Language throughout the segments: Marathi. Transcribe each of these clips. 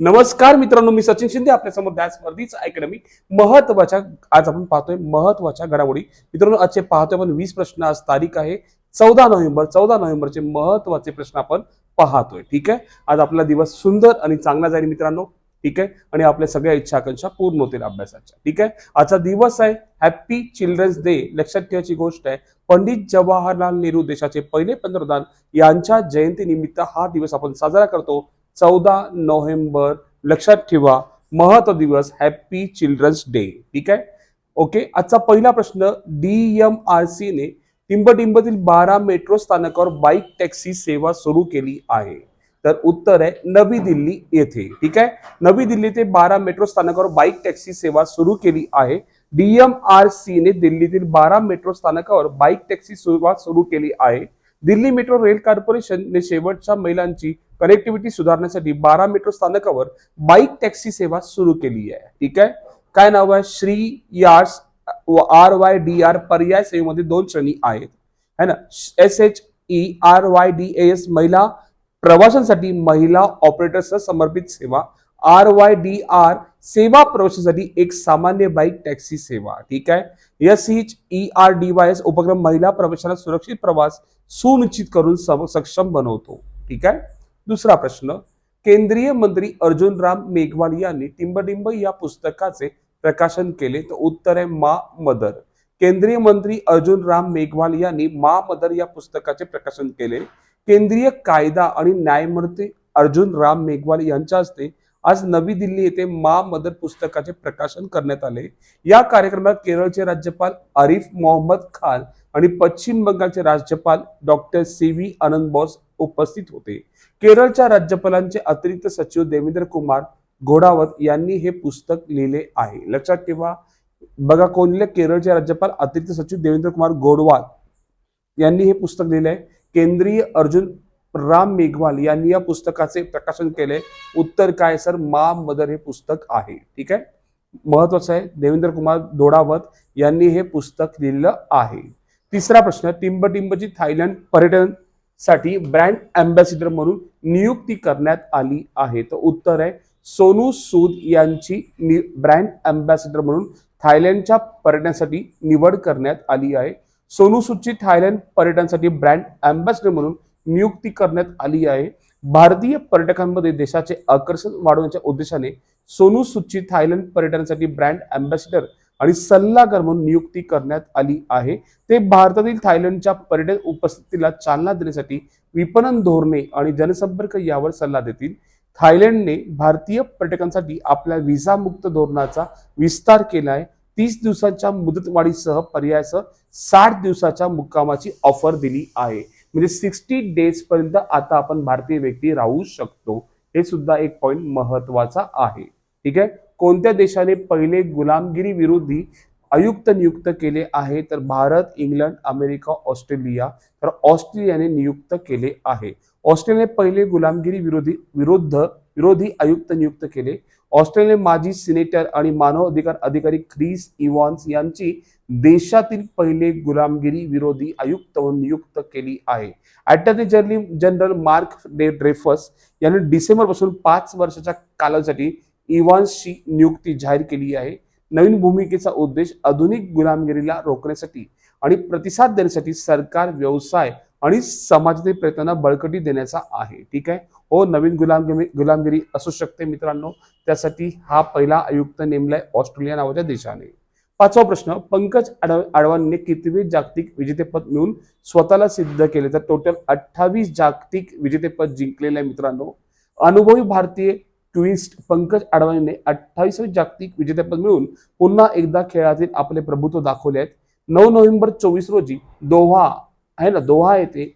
नमस्कार मित्रांनो मी सचिन शिंदे आपल्यासमोर त्या स्पर्धीच अकॅडमी महत्त्वाच्या आज आपण पाहतोय महत्त्वाच्या घडामोडी. मित्रांनो आजचे पाहतोय आपण वीस प्रश्न आज तारीख आहे चौदा नोव्हेंबर. चौदा नोव्हेंबरचे महत्त्वाचे प्रश्न आपण पाहतोय ठीक आहे? आज आपला दिवस सुंदर आणि चांगला जाईल मित्रांनो ठीक आहे? आणि आपल्या सगळ्या इच्छा आकांक्षा पूर्ण होतील अभ्यासाच्या ठीक आहे? आजचा दिवस आहे हॅपी चिल्ड्रन्स डे लक्षात ठेवायची गोष्ट आहे पंडित जवाहरलाल नेहरू देशाचे पहिले पंतप्रधान यांच्या जयंतीनिमित्त हा दिवस आपण साजरा करतो. चौदा नोव्हेंबर. लक्षात ठेवा महत्त्व दिवस हॅपी चिल्ड्रन्स डे ठीक आहे? ओके आजचा पहिला प्रश्न डी एम आर सीने टिंबटिंबतील बारा मेट्रो स्थानकावर बाईक टॅक्सी सेवा सुरू केली आहे. तर उत्तर आहे नवी दिल्ली येथे. ठीक आहे? नवी दिल्ली ते बारा मेट्रो स्थानकावर बाईक टॅक्सी सेवा सुरू केली आहे. डीएमआरसीने दिल्लीतील बारा मेट्रो स्थानकावर बाईक टॅक्सी सेवा सुरू केली आहे. दिल्ली मेट्रो रेल कॉर्पोरेशनने शेवटच्या महिलांची कनेक्टिव्हिटी सुधारण्यासाठी बारा मेट्रो स्थानकावर बाईक टॅक्सी सेवा सुरू केली आहे. ठीक आहे? काय नाव आहे? श्री यार्स आर वाय डी आर पर्याय सेवेमध्ये दोन श्रेणी आहेत. है ना? S H E R Y D S महिला प्रवाशांसाठी महिला ऑपरेटर्सला समर्पित सेवा. आर वाय डी आर सेवा प्रवाशांसाठी एक सामान्य बाईक टॅक्सी सेवा. ठीक आहे? S H E R D Y S उपक्रम महिला प्रवाशांना सुरक्षित प्रवास सुनिश्चित करून सक्षम बनवतो. ठीक आहे? दुसरा प्रश्न केंद्रीय मंत्री अर्जुन राम मेघवाल यांनी टिंबटिंब या पुस्तकाचे प्रकाशन केले. तर उत्तर आहे मा मदर. केंद्रीय मंत्री अर्जुन राम मेघवाल यांनी मा मदर या पुस्तकाचे प्रकाशन केले. केंद्रीय कायदा आणि न्यायमूर्ती अर्जुन राम मेघवाल यांच्या हस्ते आज नवी दिल्ली येथे मा मदर पुस्तकाचे प्रकाशन करण्यात आले. या कार्यक्रमात केरळचे राज्यपाल आरिफ मोहम्मद खान आणि पश्चिम बंगालचे राज्यपाल doctor C V Anand Bose उपस्थित होते. केरळच्या राज्यपालांचे अतिरिक्त सचिव देवेंद्र कुमार घोडावत यांनी हे पुस्तक लिहिले आहे. लक्षात ठेवा बघा कोण लिहिले? केरळचे राज्यपाल अतिरिक्त सचिव देवेंद्र कुमार गोडवाल यांनी हे पुस्तक लिहिले आहे. केंद्रीय अर्जुन राम मेघवाल यांनी या पुस्तकाचे प्रकाशन केले. उत्तर काय सर? मा मदर हे पुस्तक आहे. ठीक आहे? महत्वाचं आहे देवेंद्र कुमार दोडावत यांनी हे पुस्तक लिहिलं आहे. तिसरा प्रश्न टिंबटिंबची थायलंड पर्यटन साठी ब्रँड अँबॅसिडर म्हणून नियुक्ती करण्यात आली आहे. तर उत्तर आहे सोनू सूद यांची ब्रँड अँबॅसिडर म्हणून थायलंडच्या पर्यटनासाठी निवड करण्यात आली आहे. सोनू सूदची थायलंड पर्यटनासाठी ब्रँड अँबॅसिडर म्हणून नियुक्ती करण्यात आली आहे. भारतीय पर्यटकांमध्ये देशाचे आकर्षण वाढवण्याच्या उद्देशाने सोनू सूदची थायलंड पर्यटनासाठी ब्रँड अँबॅसिडर आणि सल्लागार म्हणून नियुक्ती करण्यात आली आहे. ते भारतातील थायलंडच्या पर्यटन उपस्थितीला चालना देण्यासाठी विपणन धोरणे आणि जनसंपर्क यावर सल्ला देतील. थायलंडने भारतीय पर्यटकांसाठी आपल्या व्हिसा मुक्त धोरणाचा विस्तार केला आहे. तीस दिवसांच्या मुदतवाढीसह पर्यायासह साठ दिवसाच्या मुक्कामाची ऑफर दिली आहे. म्हणजे सिक्स्टी डेज पर्यंत आता आपण भारतीय व्यक्ती राहू शकतो. हे सुद्धा एक पॉइंट महत्त्वाचा आहे. ठीक आहे? कोणत्या देशाने पहिले गुलामगिरी विरोधी आयुक्त नियुक्त केले आहे? तर भारत इंग्लंड अमेरिका ऑस्ट्रेलिया. तर ऑस्ट्रेलियाने नियुक्त केले आहे. ऑस्ट्रेलियाने पहिले गुलामगिरी विरोधी विरुद्ध विरोधी आयुक्त नियुक्त केले. ऑस्ट्रेलियाने माजी सिनेटर आणि मानव अधिकार अधिकारी ख्रिस इव्हॉन्स यांची देशातील पहिले गुलामगिरी विरोधी आयुक्त म्हणून नियुक्त केली आहे. Attorney general general Mark de Dreyfus यांनी डिसेंबरपासून पाच वर्षाच्या कालावधीसाठी इवान्सची नियुक्ती जाहीर केली आहे. नवीन भूमिकेचा उद्देश आधुनिक गुलामगिरीला रोखण्यासाठी आणि प्रतिसाद देण्यासाठी सरकार व्यवसाय आणि समाजातील प्रयत्नांना बळकटी देण्याचा आहे. ठीक आहे? हो नवीन गुलामगिरी गुलामगिरी असू शकते मित्रांनो. त्यासाठी हा पहिला आयुक्त नेमलाय ऑस्ट्रेलिया नावाच्या देशाने. पाचवा प्रश्न पंकज आडव आडवाणीने कितवे जागतिक विजेतेपद मिळून स्वतःला सिद्ध केले? तर टोटल अठ्ठावीस जागतिक विजेतेपद जिंकलेले आहे मित्रांनो. अनुभवी भारतीय ट्विस्ट पंकज आडवाणीने अठ्ठावीसवे जागतिक विजेतेपद मिळून पुन्हा एकदा खेळातील आपले प्रभुत्व दाखवले आहेत. नऊ नोव्हेंबर चोवीस रोजी दोहा आहे ना दोहा येथे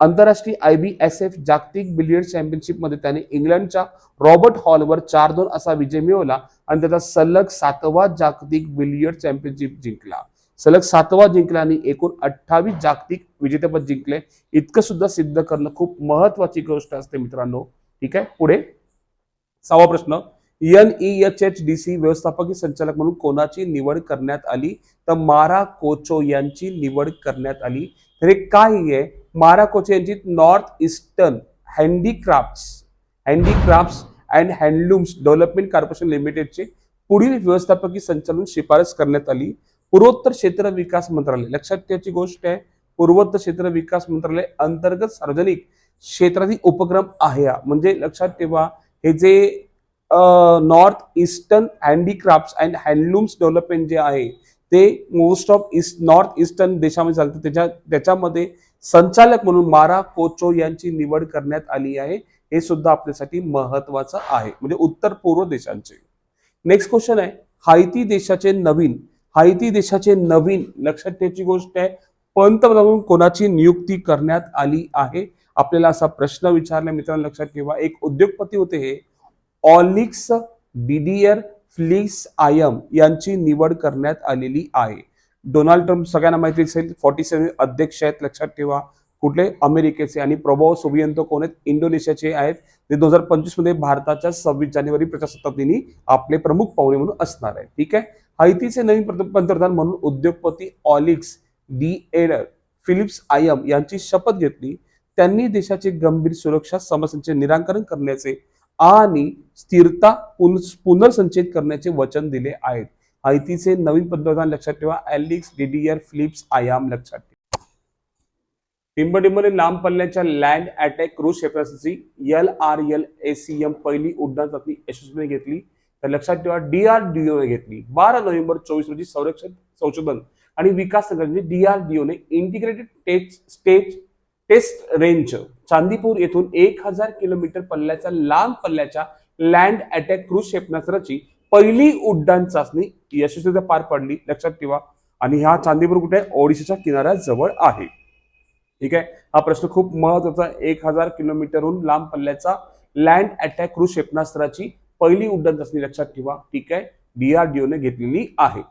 आंतरराष्ट्रीय आय बी एस एफ जागतिक बिलियर्ड चॅम्पियनशिपमध्ये त्याने इंग्लंडच्या रॉबर्ट हॉलवर चार दोन असा विजय मिळवला आणि त्याचा सलग सातवा जागतिक बिलियर्ड चॅम्पियनशिप जिंकला. सलग सातवा जिंकला आणि एकूण अठ्ठावीस जागतिक विजेतेपद जिंकले. इतकं सुद्धा सिद्ध करणं खूप महत्वाची गोष्ट असते मित्रांनो. ठीक आहे? पुढे सहावा प्रश्न N E H H D C व्यवस्थापकीय संचालक म्हणून कोणाची निवड करण्यात आली? तर मारा कोचो यांची निवड करण्यात आली. तर हे काय आहे? मारा कोचो यांची North Eastern Handicrafts Handicrafts and Handlooms Development Corporation लिमिटेडचे पुढील व्यवस्थापकीय संचालन शिफारस करण्यात आली. पूर्वोत्तर क्षेत्र विकास मंत्रालय लक्षात ठेवायची गोष्ट आहे पूर्वोत्तर क्षेत्र विकास मंत्रालय अंतर्गत सार्वजनिक क्षेत्रातील उपक्रम आहे म्हणजे लक्षात ठेवा हे जे North Eastern Handicraft and Handlooms Development जे आहे ते most of east north eastern देशामध्ये चालतं. त्याच्या त्याच्यामध्ये संचालक म्हणून मारा कोचो यांची निवड करण्यात आली आहे. हे सुद्धा आपल्यासाठी महत्वाचं आहे. म्हणजे उत्तर पूर्व देशांचे. नेक्स्ट क्वेश्चन आहे. हायती देशाचे नवीन. हायती देशाचे नवीन लक्षात ठेवायची गोष्ट आहे. पंतप्रधान कोणाची नियुक्ती करण्यात आली आहे? आपल्याला असा प्रश्न विचारला मित्रांनो लक्षात ठेवा. एक उद्योगपती होते हे ऑलिक्स डिडियर फ्लिक्स आयम यांची निवड करण्यात आलेली आहे. डोनाल्ड ट्रम्प सगळ्यांना माहिती असेल फॉर्टी सेव्हन अध्यक्ष आहेत लक्षात ठेवा. कुठले? अमेरिकेचे. आणि प्रभाव सोबियंतो कोण आहेत? इंडोनेशियाचे आहेत. ते दोन हजार पंचवीसमध्ये भारताच्या सव्वीस जानेवारी प्रजासत्ताक दिनी आपले प्रमुख पाहुणे म्हणून असणार आहे ठीक आहे? हायतीचे नवीन पंतप्रधान म्हणून उद्योगपती Alix Didier Fils I am यांची शपथ घेतली. त्यांनी देशाचे गंभीर सुरक्षा समस्यांचे निराकरण करण्याचे आणि स्थिरता पुन- पुनर्संचयित करण्याचे वचन दिले आहेत. हायतीचे नवीन पंतप्रधान लक्षात ठेवा. अॅलिक्स डिडियर फिलिप्स आयाम लक्षात ठेवा. टिंबटिंबने लांब पल्ल्याच्या लँड अटॅक क्रूज क्षेपणास्त्राची एल आर एल एम पहिली उड्डाण चाचणी यशस्वीने घेतली. तर लक्षात ठेवा डीआरडीओने घेतली. बारा नोव्हेंबर चोवीस रोजी संरक्षण संशोधन आणि विकास संघटनेने डीआरडीओने integrated test stage test range. Chandipur येथून एक हजार किलोमीटर पल्ल्याच्या लांब पल्ल्याच्या लँड अटॅक क्रूज क्षेपणास्त्राची पहिली उड्डाण चाचणी यशस्वीरित्या पार पडली. लक्षात ठेवा. आणि हा चांदीपूर कुठे? आहे ओडिशाच्या किनाऱ्याजवळ आहे. ठीक आहे? हा प्रश्न खूप महत्त्वाचा एक हजार किलोमीटरहून लांब पल्ल्याचा लँड अटॅक क्रूज क्षेपणास्त्राची पहिली उड्डाण चाचणी लक्षात ठेवा. ठीक आहे? डीआरडीओने घेतलेली आहे.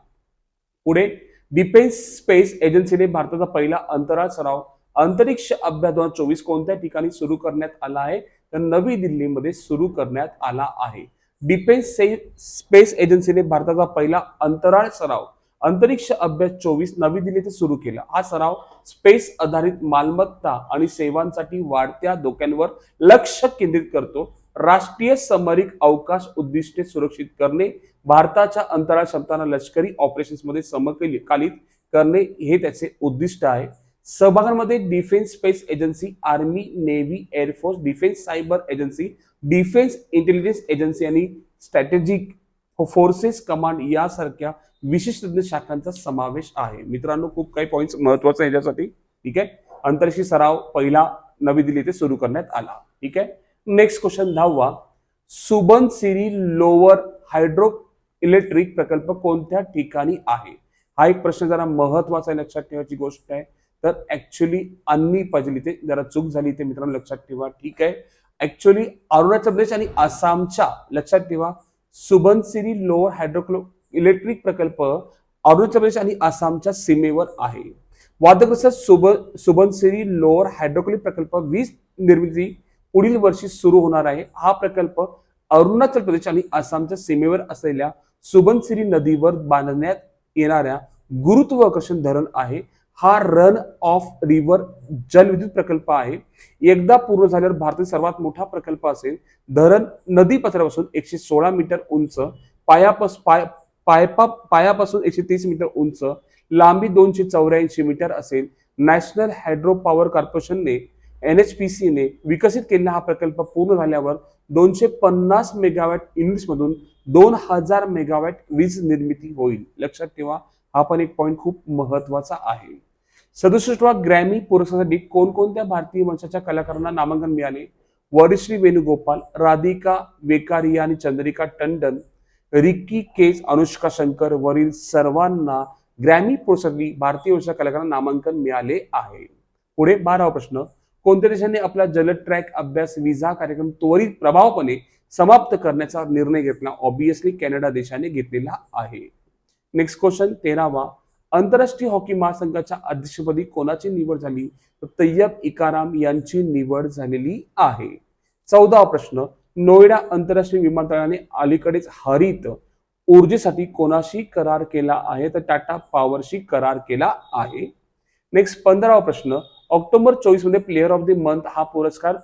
पुढे डिफेन्स स्पेस एजन्सीने भारताचा पहिला अंतराळ सराव अंतरिक्ष अभ्यास दोन चोवीस कोणत्या ठिकाणी सुरू करण्यात आला आहे? तर नवी दिल्लीमध्ये सुरू करण्यात आला आहे. डिफेन्स स्पेस एजन्सीने भारताचा पहिला अंतराळ सराव अंतरिक्ष अभ्यास चोवीस नवी दिल्ली येथे सुरू केला. हा सराव स्पेस आधारित मालमत्ता आणि सेवांसाठी वाढत्या धोक्यांवर लक्ष केंद्रित करतो. राष्ट्रीय समरिक अवकाश उद्दिष्टे सुरक्षित करणे भारताच्या अंतराळ क्षमतांना लष्करी ऑपरेशन्समध्ये समकालित करणे हे त्याचे उद्दिष्ट आहे. सहभागांमध्ये defence space agency army navy air force defence cyber agency defence intelligence agency आणि स्ट्रॅटेजिक फोर्सेस कमांड यासारख्या विशिष्ट शाखांचा समावेश आहे. मित्रांनो खूप काही पॉईंट्स महत्त्वाचे याच्यासाठी. ठीक आहे? अंतरशी सराव पहिला नवी दिल्ली येथे सुरू करण्यात आला. ठीक आहे? नेक्स्ट क्वेश्चन दहावा. Subansiri lower hydro electric प्रकल्प कोणत्या ठिकाणी आहे? हा एक प्रश्न जरा महत्त्वाचा आहे लक्षात ठेवायची गोष्ट आहे. तर ऍक्च्युली अन्नी पाहिजे इथे जरा चूक झाली ते मित्रांनो लक्षात ठेवा. ठीक आहे? ऍक्च्युली अरुणाचल प्रदेश आणि आसामच्या लक्षात ठेवा. सुबनसिरी लोअर हायड्रोक्लो इलेक्ट्रिक प्रकल्प अरुणाचल प्रदेश आणि आसामच्या सीमेवर आहे. वादग्रस्त सुब सुबनसिरी लोअर हायड्रोक्लिक प्रकल्प वीज निर्मिती पुढील वर्षी सुरू होणार आहे. हा प्रकल्प अरुणाचल प्रदेश आणि आसामच्या सीमेवर असलेल्या सुबनसिरी नदीवर बांधण्यात येणाऱ्या गुरुत्वाकर्षण धरण आहे. हा रन ऑफ रिव्हर जलविद्युत प्रकल्प आहे. एकदा पूर्ण झाल्यावर भारतातील सर्वात मोठा प्रकल्प असेल धरण नदी पात्रापासून एकशे सोळा मीटर उंच पायापास पाय पायपा पायापासून एकशे तीस मीटर उंच लांबी दोनशे चौऱ्याऐंशी मीटर असेल. नॅशनल हायड्रो पॉवर कॉर्पोरेशनने एन एच पी सीने विकसित केलेला हा प्रकल्प पूर्ण झाल्यावर दोनशे पन्नास मेगावॅट इंग्लिशमधून दोन हजार मेगावॅट वीज निर्मिती होईल. लक्षात ठेवा हा पण एक पॉईंट खूप महत्त्वाचा आहे. सदुसष्टवा ग्रॅमी पुरस्कारासाठी कोणकोणत्या भारतीय वंशाच्या कलाकारांना नामांकन मिळाले? वरिश्री वेणुगोपाल राधिका वेकारिया आणि चंद्रिका टंडन रिक्की केस अनुष्का शंकर वरील सर्वांना ग्रॅमी पुरस्कारासाठी भारतीय वंशाच्या कलाकारांना नामांकन मिळाले आहे. पुढे बारावा प्रश्न. कोणत्या देशाने आपला जलद ट्रॅक अभ्यास विजा कार्यक्रम त्वरित प्रभावपणे समाप्त करण्याचा निर्णय घेतला? ऑब्विसली कॅनडा देशाने घेतलेला आहे. नेक्स्ट क्वेश्चन तेरावा. आंतरराष्ट्रीय हॉकी महासंघाच्या अध्यक्षपदी कोणाची निवड झाली? तर तय्यब इकाराम यांची निवड झालेली आहे. चौदावा प्रश्न नोएडा आंतरराष्ट्रीय विमानतळाने अलीकडेच हरित ऊर्जेसाठी कोणाशी करार केला आहे? तर टाटा पॉवरशी करार केला आहे. नेक्स्ट पंधरावा प्रश्न ऑक्टोबर चोवीसमध्ये प्लेअर ऑफ द मंथ हा पुरस्कार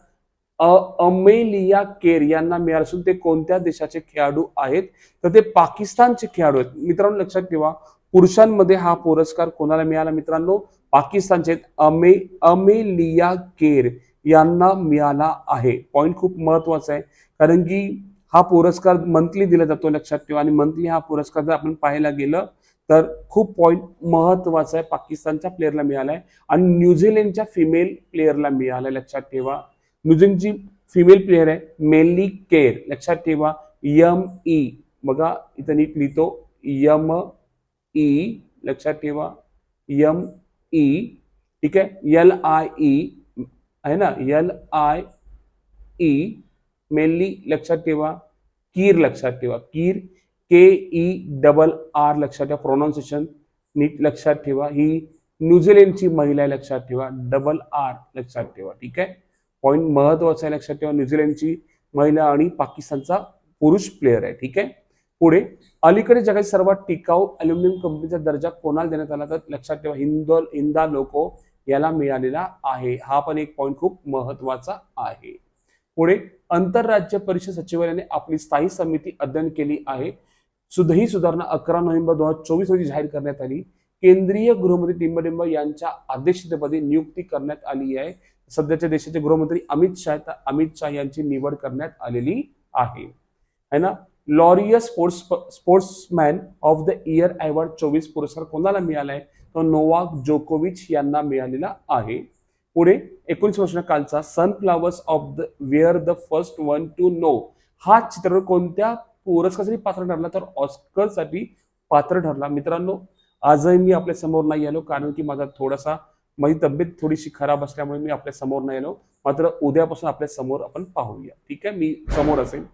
अमेलिया केर यांना मिळाला असून ते कोणत्या देशाचे खेळाडू आहेत? तर ते पाकिस्तानचे खेळाडू आहेत. मित्रांनो लक्षात ठेवा पुरुषांमध्ये हा पुरस्कार कोणाला मिळाला मित्रांनो? पाकिस्तानचे आहेत. अमे अमेलिया केर यांना मिळाला आहे. पॉईंट खूप महत्त्वाचा आहे. कारण की हा पुरस्कार मंथली दिला जातो लक्षात ठेवा. आणि मंथली हा पुरस्कार जर आपण पाहायला गेलं तर खूप पॉईंट महत्त्वाचा आहे. पाकिस्तानच्या प्लेअरला मिळाला आहे आणि न्यूझीलंडच्या फिमेल प्लेअरला मिळाला आहे, लक्षात ठेवा. न्यूझीलंडची फिमेल प्लेयर आहे मेनली केर लक्षात ठेवा यम ई. बघा इथं नीट लिहितो यम ई. लक्षात ठेवा यम ई. ठीक आहे? यल आय ई आहे ना? यल आय ई मेनली लक्षात ठेवा कीर लक्षात ठेवा. Kerr K E double R लक्षात ठेवा. प्रोनाऊन्सिएशन नीट लक्षात ठेवा. ही न्यूझीलंडची महिला लक्षात ठेवा. डबल आर लक्षात ठेवा. ठीक आहे? पॉईंट महत्त्वाचा आहे लक्षात ठेवा न्यूझीलंडची महिला आणि पाकिस्तानचा पुरुष प्लेअर आहे ठीक आहे? पुढे अलीकडे जगातील सर्वात टिकाऊ अल्युमिनियम कंपनीचा दर्जा कोणाला देण्यात आला? तर लक्षात ठेवा हिंदोल हिंदा लोको याला मिळालेला आहे. हा पण एक पॉईंट खूप महत्त्वाचा आहे. पुढे आंतरराज्य परिषद सचिवालयाने आपली स्थायी समिती अध्ययन केली आहे. सुद्धा ही सुधारणा अकरा नोव्हेंबर दोन हजार चोवीस रोजी जाहीर करण्यात आली. केंद्रीय गृहमंत्री टिंबडिंब यांच्या अध्यक्षतेपदी नियुक्ती करण्यात आली आहे. सध्याच्या देशाचे गृहमंत्री अमित शाह तर अमित शाह यांची निवड करण्यात आलेली आहे. है ना? Laureus sports sportsman of the year award चोवीस पुरस्कार कोणाला मिळाला आहे? तो नोवाक जोकोविच यांना मिळालेला आहे. पुढे एकोणीस वर्ष कालचा sunflowers of the were the first one to know हा चित्रपट कोणत्या पुरस्कारासाठी पात्र ठरला? तर ऑस्करसाठी पात्र ठरला. मित्रांनो आजही मी आपल्यासमोर नाही आलो कारण की माझा थोडासा माझी तब्येत थोडीशी खराब असल्यामुळे मी आपल्यासमोर नाही आलो. मात्र उद्यापासून आपल्यासमोर आपण पाहूया. ठीक आहे? मी समोर असेल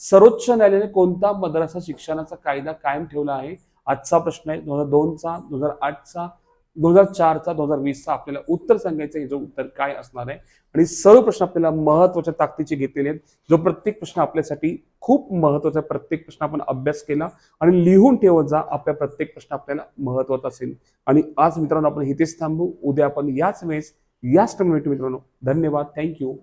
सर्वोच्च न्यायालयाने कोणता मद्रासा शिक्षणाचा कायदा कायम ठेवला आहे? आजचा प्रश्न आहे. दोन हजार दोनचा दोन हजार आठचा दोन हजार चारचा दोन हजार वीसचा आपल्याला उत्तर सांगायचं आहे जो उत्तर काय असणार आहे. आणि सर्व प्रश्न आपल्याला महत्त्वाच्या ताकदीचे घेतलेले आहेत. जो प्रत्येक प्रश्न आपल्यासाठी खूप महत्त्वाचा प्रत्येक प्रश्न आपण अभ्यास केला आणि लिहून ठेवत जा आपल्या प्रत्येक प्रश्न आपल्याला महत्त्वाचा असेल. आणि आज मित्रांनो आपण इथेच थांबू. उद्या आपण याच वेळेस याच टाइम मित्रांनो. धन्यवाद. थँक्यू